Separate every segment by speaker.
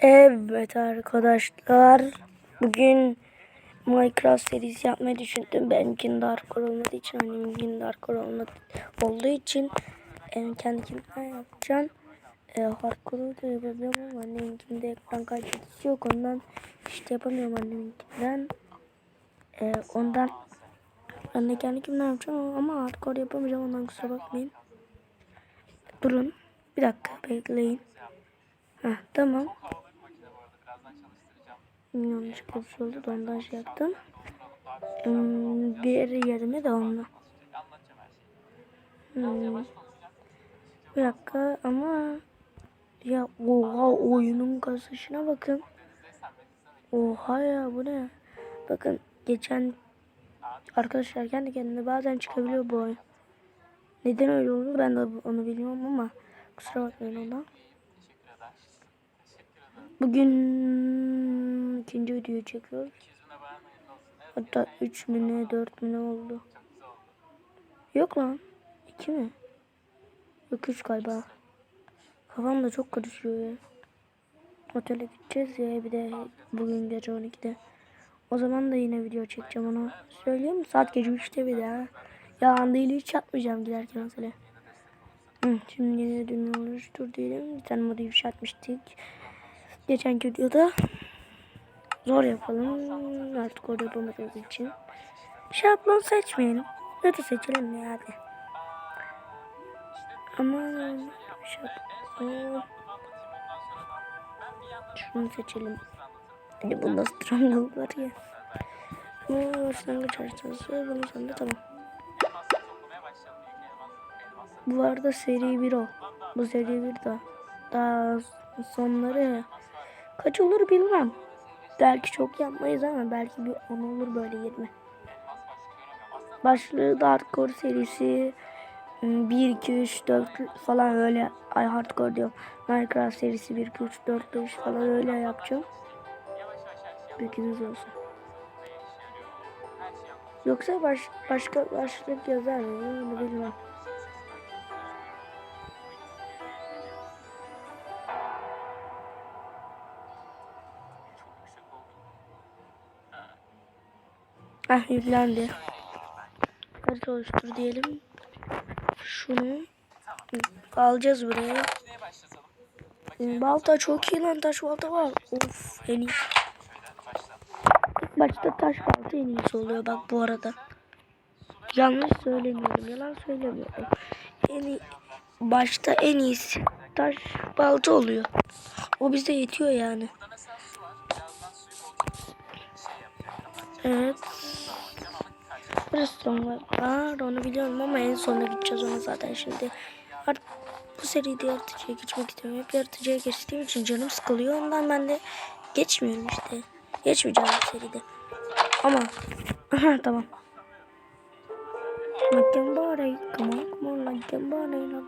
Speaker 1: Evet arkadaşlar. Bugün Minecraft serisi yapmayı düşündüm. Benimkinin hardcore olmadığı için, anneminkinin hardcore olmadı, olduğu için e, kendi kendime yapacağım. E, hardcore'u da yapabiliyorum ama anneminkinde ekran kaydedici yok. Ondan işte yapamıyorum anneminkinden. E, ondan ben de kendi kendime yapacağım ama hardcore yapamayacağım. Ondan kusura bakmayın. Durun. Bir dakika bekleyin. Heh, tamam. Yanlışlıkla bir şey oldu da ondan şey yaptım. Hmm, bir yerine de onunla. Hmm. Bir dakika ama ya oha oyunun kasışına bakın. Oha ya bu ne? Bakın geçen arkadaşlar kendi kendine bazen çıkabiliyor bu oyun. Neden öyle oldu ben de onu bilmiyorum ama kusura bakmayın ona. Bugün ikinci videoyu çekiyoruz. Hatta 3 mü ne 4 mü ne oldu. Yok lan. 2 mi? Yok 3 galiba. Kafam da çok karışıyor ya. Otele gideceğiz ya bir de bugün gece 12'de. O zaman da yine video çekeceğim onu söyleyeyim. Saat gece 3'te bir daha. Yalan değil hiç yapmayacağım giderken otele. Hı, şimdi yine dün oluştur diyelim. Bir tane modu ifşa atmıştık. Geçenki videoda zor yapalım. Artık orada yapamadığımız için. Şablon seçmeyelim. Ya da seçelim ya hadi. Ama şablon. Şunu seçelim. Hani bunda strangle var ya. Bu başlangıç haritası. Bunun sonunda tamam. Bu arada seri 1 o. Bu seri 1 daha. Daha sonları kaç olur bilmem. Belki çok yapmayız ama belki bir 10 olur böyle 20. Başlığı da hardcore serisi 1, 2, 3, 4 falan öyle ay hardcore diyorum. Minecraft serisi 1, 2, 3, 4, 5 falan öyle yapacağım. Bilginiz olsun. Yoksa baş, başka başlık yazar mı? Bilmem. Ah yüklendi. Harita oluştur diyelim. Şunu alacağız buraya. Balta çok iyi lan taş balta var. Of en iyi. İlk başta taş balta en iyisi oluyor bak bu arada. Yanlış söylemiyorum yalan söylemiyorum. En iyi, başta en iyisi taş balta oluyor. O bize yetiyor yani. Evet. Restoran var. Onu biliyorum ama en sonunda gideceğiz ona zaten şimdi. Artık bu seride yaratıcıya geçmek istiyorum. Hep yaratıcıya geçtiğim için canım sıkılıyor. Ondan ben de geçmiyorum işte. Geçmeyeceğim bu seride. Ama tamam. Nakkem bari. Come on come on nakkem bari.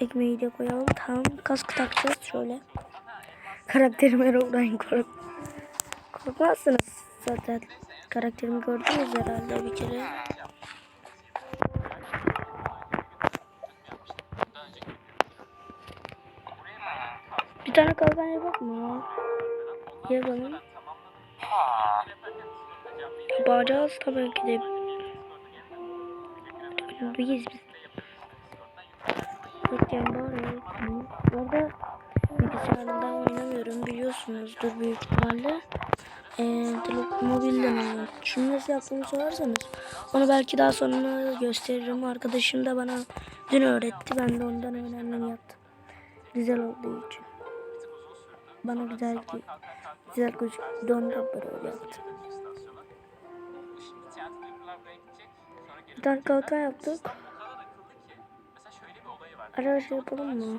Speaker 1: Ekmeği de koyalım. Tamam. Kask takacağız şöyle. Karakterime Robrine kork. Korkmazsınız zaten. Karakterimi gördünüz herhalde bir kere. Bir tane kalkan yapak mı? Yapalım. Yapacağız tabii ki de. Biz biz. Bakın bari. Bu arada bilgisayarından oynamıyorum biliyorsunuzdur büyük ihtimalle. Ee, telefon mobilden oynuyorum. Şunu nasıl yaptığımı sorarsanız onu belki daha sonra gösteririm. Arkadaşım da bana dün öğretti. Ben de ondan öğrendim yaptım. Güzel olduğu için. Bana güzel güzel gözüktü. Ondan böyle yaptım. Bir tane kalkan yaptık. Ara şey yapalım mı?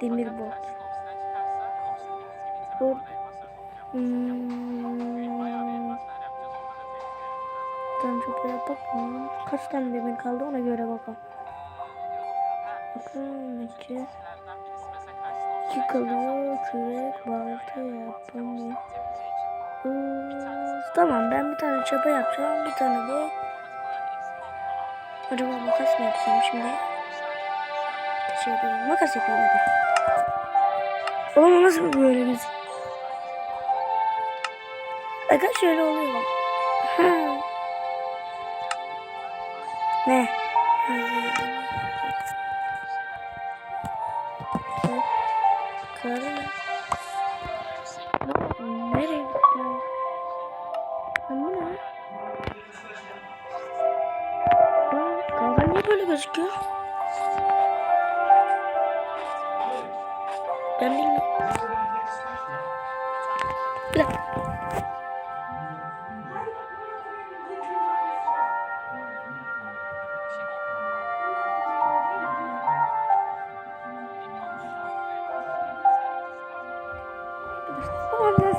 Speaker 1: Demir bot. Bu Hmm. Tamam çok yapalım. Kaç tane demir kaldı ona göre bakalım. Bakın iki. İki kalıyor. Kürek, balta yapalım. Tamam ben bir tane çapa yapacağım. Bir tane de Acaba makas mı yapsam şimdi? Şey yapalım. Makas yapalım hadi. Oğlum nasıl böyle müzik? Bakın şöyle oluyor. Ha.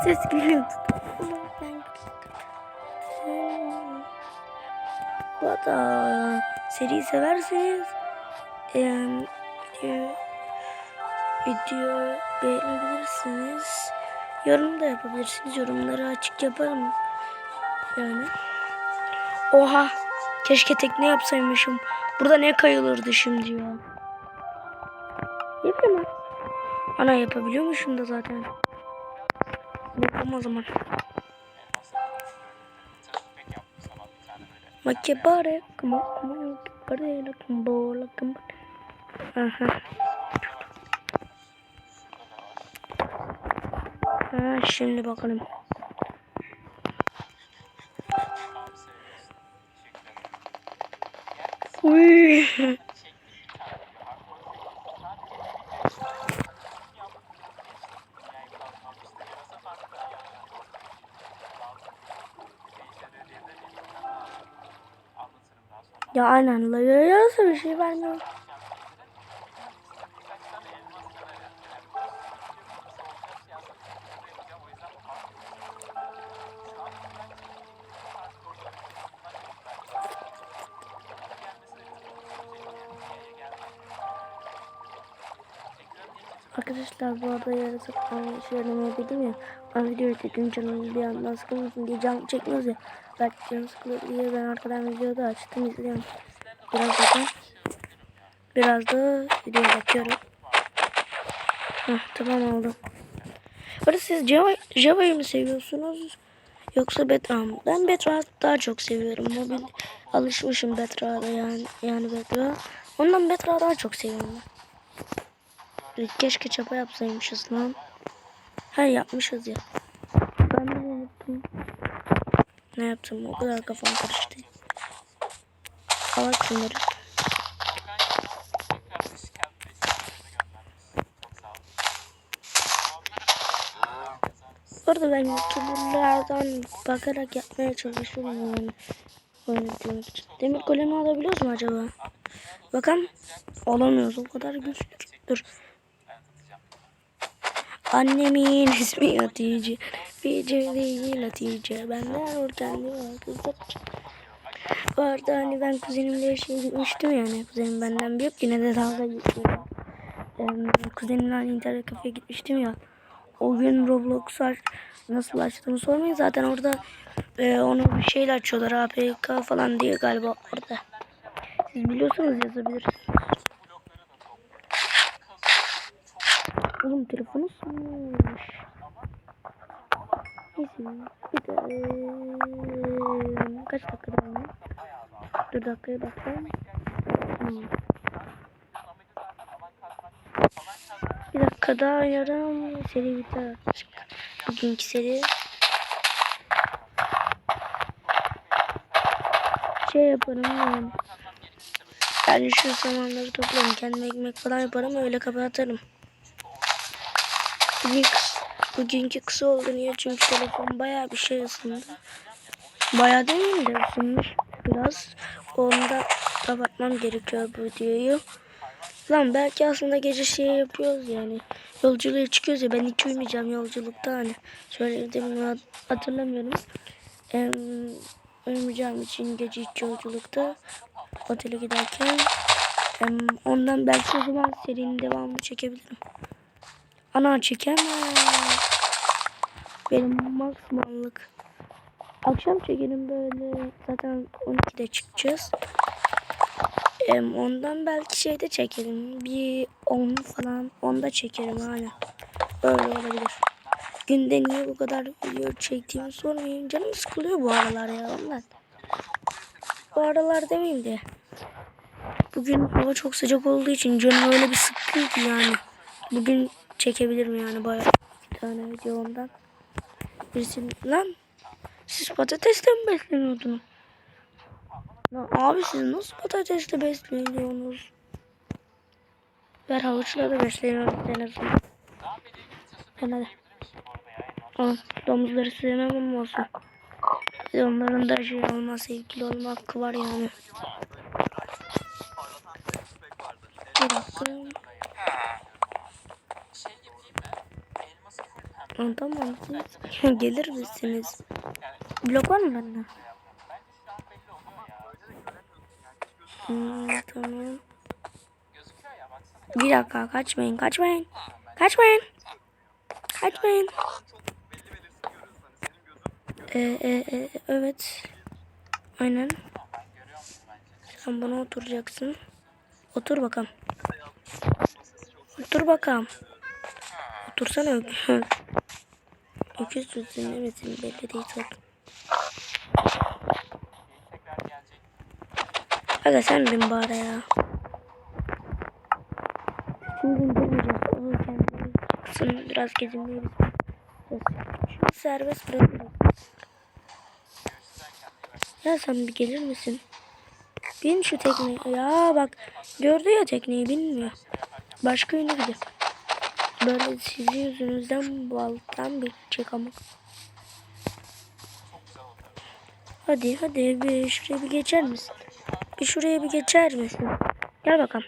Speaker 1: Ses geliyor. Bu arada seriyi severseniz em, video, video beğenebilirsiniz. Yorum da yapabilirsiniz. Yorumları açık yaparım. Yani. Oha. Keşke tekne yapsaymışım. Burada ne kayılırdı şimdi ya. Yapayım mı? Ana yapabiliyormuşum da zaten. Bakalım o zaman. Makebare, come on, come on, makebare, come on, come. Aha. Ha, şimdi bakalım. Uy. Ya aynen la ya yarasa bir şey vermiyor. Arkadaşlar bu arada ben söylemeyi bildim ya. Ben videoyu dedim canım bir yandan sıkılmasın diye can çekmiyoruz ya. Belki canım sıkılır diye ben arkadan videoda açtım izliyorum. Biraz zaten. Biraz da videoya bakıyorum. Heh, tamam oldu. Burada siz Java, Java'yı mı seviyorsunuz? Yoksa Bedrock mı? Ben Bedrock daha çok seviyorum. Mobil alışmışım Bedrock'a yani, yani Bedrock. Ondan Bedrock'ı daha çok seviyorum. Keşke çapa yapsaymışız lan. Ha yapmışız ya. Ben de unuttum. Ne yaptım? O kadar kafam karıştı. Al aç şunları. Bu arada ben youtuberlardan bakarak yapmaya çalışıyorum yani. Oynamak için. Demir golemi alabiliyoruz mu acaba? Bakalım. Alamıyoruz. O kadar güçlü. Annemin ismi Hatice. Hatice değil Hatice. Benden vurken diyor kızlar. Bu arada hani ben kuzenimle gitmiştim yani. Kuzenim benden büyük yine de dalga geçiyor. Ee, kuzenimle hani internet kafeye gitmiştim ya. O gün Roblox aç, nasıl açtığımı sormayın. Zaten orada e, onu bir şeyle açıyorlar. APK falan diye galiba orada. Siz biliyorsanız yazabilirsiniz. Oğlum telefonu sınırmış. Neyse bir de kaç dakika daha var? Dur dakikaya bakalım. Hmm. Bir dakika daha oynarım. Seri biter. Bugünkü seri. Şey yaparım yani. Yani şu zamanları toplarım. Kendime ekmek falan yaparım. Öyle kapatırım. Bugün bugünkü kısa oldu niye? Çünkü telefon bayağı bir şey ısındı. Bayağı demeyeyim de ısınmış biraz. Onu da kapatmam gerekiyor bu videoyu. Lan belki aslında gece şey yapıyoruz yani. Yolculuğa çıkıyoruz ya ben hiç uyumayacağım yolculukta hani. Söylediğimi hatırlamıyorum. Ee, uyumayacağım için gece hiç yolculukta otele giderken em, ondan belki o zaman serinin devamını çekebilirim. Ana çekemem. Benim maksimumluk. Akşam çekelim böyle. Zaten 12'de çıkacağız. Em, ondan belki şeyde çekelim. Bir 10 falan. 10'da çekerim hala. Öyle olabilir. Günde niye bu kadar video çektiğimi sormayın. Canım sıkılıyor bu aralar ya ondan. Bu aralar demeyeyim de. Bugün hava çok sıcak olduğu için canım öyle bir sıkkın ki yani. Bugün çekebilirim yani bayağı bir tane video ondan. Birisi lan siz patatesle mi besleniyordunuz? Lan abi siz nasıl patatesle besleniyorsunuz? Ben havuçla da besleniyorum en azından. Ben hadi. Al, domuzları sevmem ama olsun. Onların da şey olma, sevgili olma hakkı var yani. Bir dakika. Lan tamam siz gelir misiniz? Blok var mı bende? Hmm, tamam. Bir dakika kaçmayın kaçmayın. Kaçmayın. Kaçmayın. Ee, e, e, evet. Aynen. Sen bana oturacaksın. Otur bakalım. Otur bakalım. Otursana öküz. Öküz sözün neresin belli değil zaten. Aga sen bin bari ya. Şimdi kendini çıksın biraz gezinmeyi biz. Şimdi serbest bırakırız. Ya sen bir gelir misin? Bin şu tekneyi. Ya bak gördü ya tekneyi bilmiyor. Başka yöne gidiyor. Böyle sizin yüzünüzden baltan bitecek ama. Hadi hadi bir şuraya bir geçer misin? Bir şuraya bir geçer misin? Gel bakalım.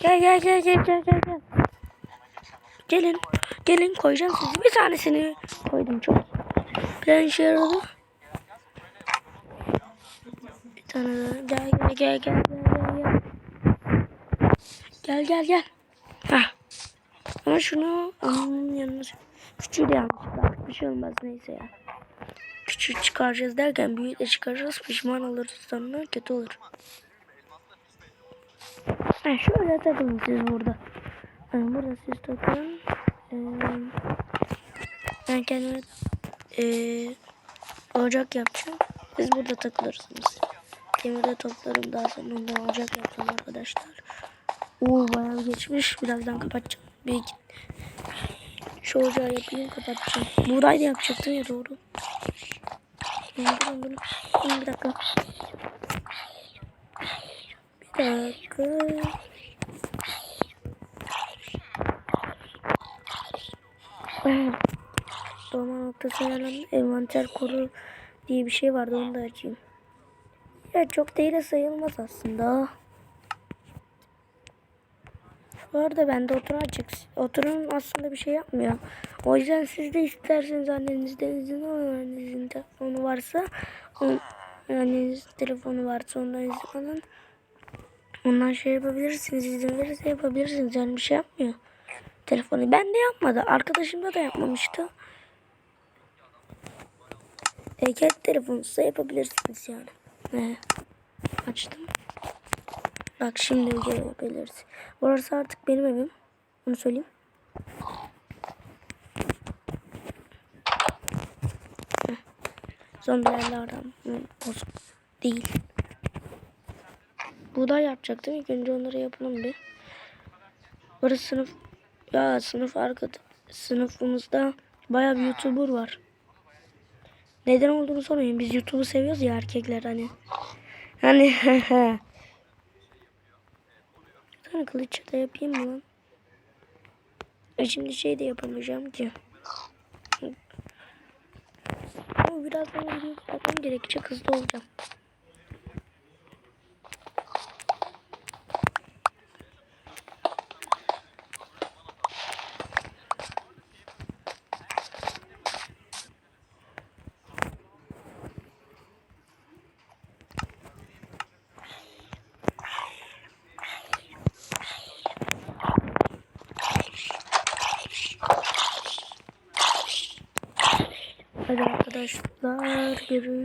Speaker 1: Gel gel gel gel gel gel gel. Gelin. Gelin koyacağım sizi. Bir tanesini koydum çok. Plan işe yaradı. Bir tane daha. Gel gel gel gel gel gel. Gel gel gel. Ama şunu onun yanına küçüğü de yanlışlıkla bir şey olmaz neyse ya. Küçük çıkaracağız derken büyük de çıkaracağız pişman oluruz sonra kötü olur. Ha, şöyle takılın siz burada. Yani burada siz takılın. Ee, ben kendime ee, ocak yapacağım. Siz burada takılırsınız. Demiri toplarım daha sonra ondan ocak yapacağım arkadaşlar. Oo bayağı geçmiş. Birazdan kapatacağım. Bir iki. Şu ocağı yapayım kapatacağım. Buğday da yapacaktım ya doğru. Durun. Durun bir dakika. Bir dakika. Doğma noktası ayarlandı. Envanter koru diye bir şey vardı onu da açayım. Ya çok değil de sayılmaz aslında. Bu arada bende oturan açık. Oturan aslında bir şey yapmıyor. O yüzden siz de isterseniz annenizden izin alın. Annenizin telefonu varsa on, anneniz telefonu varsa ondan izin alın. Ondan şey yapabilirsiniz. izin verirse yapabilirsiniz. Yani bir şey yapmıyor. Telefonu. Ben de yapmadı. Arkadaşımda da yapmamıştı. E, kendi telefonunuzda yapabilirsiniz yani. He. Açtım. Bak şimdi video yapabiliriz. Burası artık benim evim. Onu söyleyeyim. Zombilerle aram bozuk değil. Buğday yapacaktım. İlk önce onları yapalım bir. Burası sınıf. Ya sınıf arkada. Sınıfımızda bayağı bir YouTuber var. Neden olduğunu sormayın. Biz YouTube'u seviyoruz ya erkekler hani. Hani Bir tane kılıç da yapayım mı lan? E şimdi şey de yapamayacağım ki. Ama birazdan video kapatmam gerekecek hızlı olacağım. Hadi arkadaşlar görüşürüz.